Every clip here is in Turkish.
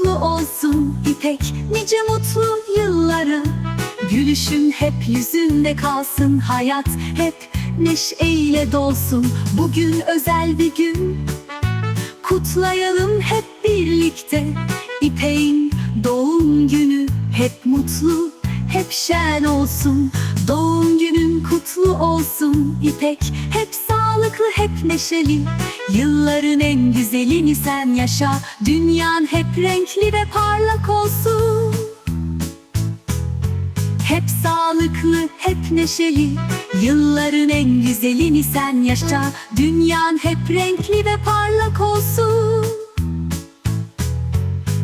kutlu olsun İpek nice mutlu yılları Gülüşün hep yüzünde kalsın Hayat hep neşeyle dolsun Bugün özel bir gün. Kutlayalım hep birlikte İpek'in doğum günü Hep mutlu, hep şen olsun. Doğum günün kutlu olsun İpek Hep sağlıklı, hep neşeli. Yılların en güzelini sen yaşa. Dünyan hep renkli ve parlak olsun. Hep sağlıklı, hep neşeli. Yılların en güzelini sen yaşa. Dünyan hep renkli ve parlak olsun.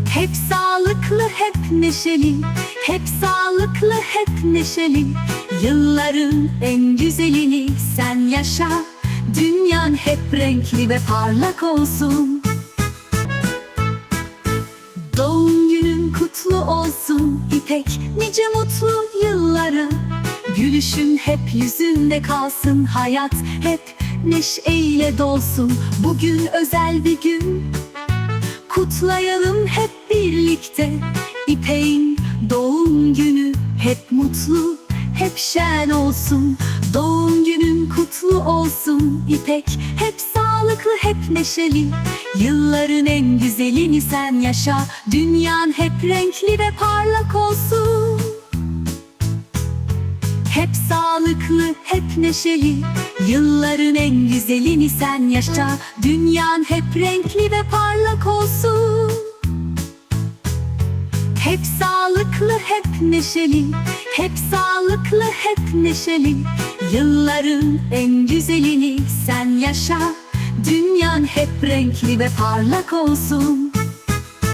Hep sağlıklı, hep neşeli. Hep sağlıklı, hep neşeli. Yılların en güzelini sen yaşa Dünyan hep renkli ve parlak olsun. Doğum günün kutlu olsun İpek nice mutlu yılları. Gülüşün hep yüzünde kalsın Hayat hep neşeyle dolsun. Bugün özel bir gün. Kutlayalım hep birlikte. İpek'in doğum günü Hep mutlu, hep şen olsun. Doğum kutlu olsun İpek. Hep sağlıklı, hep neşeli. Yılların en güzelini sen yaşa. Dünyan hep renkli ve parlak olsun. Hep sağlıklı, hep neşeli. Yılların en güzelini sen yaşa. Dünyan hep renkli ve parlak olsun. Hep sağlıklı, hep neşeli. Hep sağlıklı, hep neşeli Yılların en güzelini sen yaşa. Dünyan hep renkli ve parlak olsun